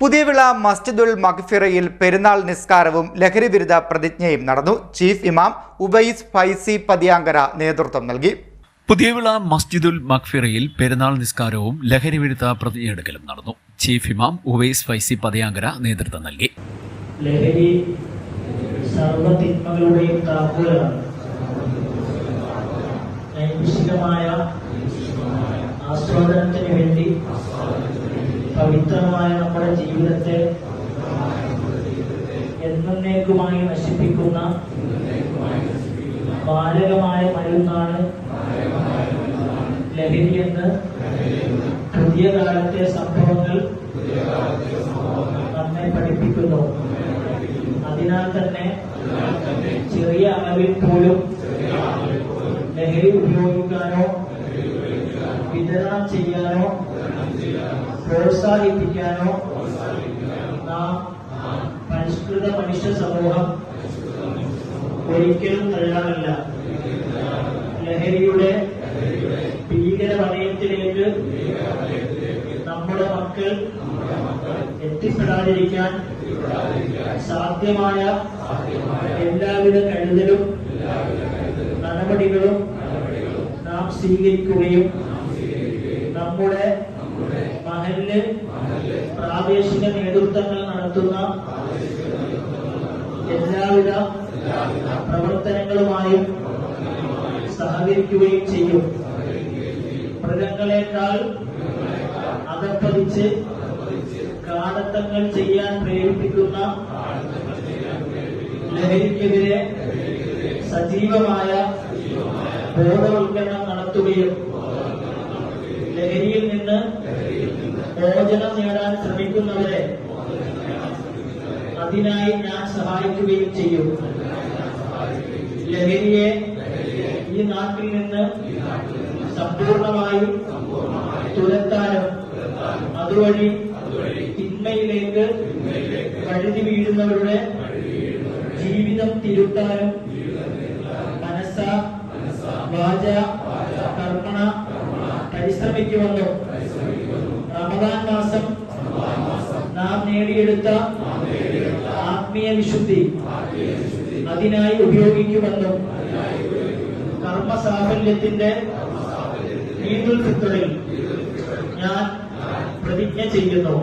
പുതിയവിള മസ്ജിദുൽ മഗ്ഫിറയിൽ പെരുന്നാൾ നിസ്കാരവും ലഹരിവിരുദ്ധ പ്രതിജ്ഞയും നടന്നു. ചീഫ് ഇമാം ഉബൈസ് ഫൈസി പതിയാങ്കര നേതൃത്വം നൽകി. പുതിയവിള മസ്ജിദുൽ മഖ്ഫിറയിൽ പെരുന്നാൾ നിസ്കാരവും ലഹരിവിരുദ്ധ പ്രതിജ്ഞയെടുക്കലും നടന്നു. ചീഫ് ഇമാം ഉബൈസ് ഫൈസി പതിയാങ്കര നേതൃത്വം നൽകി. ലഹരി സർവതിന്മകളുടെയും താക്കോലാണ്. നൈമിഷികമായ ആസ്വാദനത്തിന് വേണ്ടി പവിത്രമായ നമ്മുടെ ജീവിതത്തെ എന്നേക്കുമായി നശിപ്പിക്കുന്ന മാരകമായ മരുന്നാണ് ലഹരി എന്ന് പുതിയ കാലത്തെ സംഭവങ്ങൾ നമ്മെ പഠിപ്പിക്കുന്നു. അതിനാൽ തന്നെ ചെറിയ അളവിൽ പോലും ലഹരി ഉപയോഗിക്കാനോ വിതരണം ചെയ്യാനോ പ്രോത്സാഹിപ്പിക്കാനോ നാം പരിഷ്കൃത മനുഷ്യ സമൂഹം ഒരിക്കലും തയ്യാറല്ല ലഹരിയുടെ ഭീകരവലയത്തിലേക്ക് നമ്മുടെ മക്കൾ എത്തിപ്പെടാതിരിക്കാൻ സാധ്യമായ എല്ലാവിധ കരുതലും നടപടികളും നാം സ്വീകരിക്കുകയും നമ്മുടെ മഹലിൽ പ്രാദേശിക നേതൃത്വങ്ങൾ നടത്തുന്ന എല്ലാവിധ പ്രവർത്തനങ്ങളുമായും സഹകരിക്കുകയും ചെയ്യും. മൃഗങ്ങളെക്കാൾ അകപ്പതിച്ച് കാടത്തങ്ങൾ ചെയ്യാൻ പ്രേരിപ്പിക്കുന്ന ലഹരിക്കെതിരെ സജീവമായ ബോധവൽക്കരണം നടത്തുകയും ലഹരിയിൽ നിന്ന് മോചനം നേടാൻ ശ്രമിക്കുന്നവരെ അതിനായി ഞാൻ സഹായിക്കുകയും ചെയ്യും. ലഹരിയെ ഈ നാട്ടിൽ നിന്ന് സമ്പൂർണമായും തുരത്താനും അതുവഴി തിന്മയിലേക്ക് വഴുതി വീഴുന്നവരുടെ ജീവിതം തിരുത്താനും മനസ്സ വാച കർമ്മണ പരിശ്രമിക്കുമെന്നും റമദാൻ നേടിയെടുത്ത ആത്മീയ വിശുദ്ധി. അതിനായി ഉപയോഗിക്കുമെന്നും കർമ്മസാഫല്യത്തിന്റെ ഈദുൽ ഞാൻ പ്രതിജ്ഞ ചെയ്യുന്നു.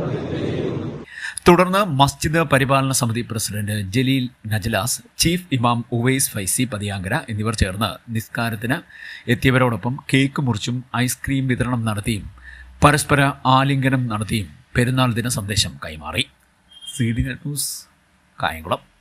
തുടർന്ന് മസ്ജിദ് പരിപാലന സമിതി പ്രസിഡന്റ് ജലീൽ നജലാസ് ചീഫ് ഇമാം ഉവൈസ് ഫൈസി പതിയാങ്കര എന്നിവർ ചേർന്ന് നിസ്കാരത്തിന് എത്തിയവരോടൊപ്പം കേക്ക് മുറിച്ചും ഐസ്ക്രീം വിതരണം നടത്തിയും പരസ്പര ആലിംഗനം നടത്തിയും പെരുന്നാൾ ദിന സന്ദേശം കൈമാറി. C D news Kayamkulam.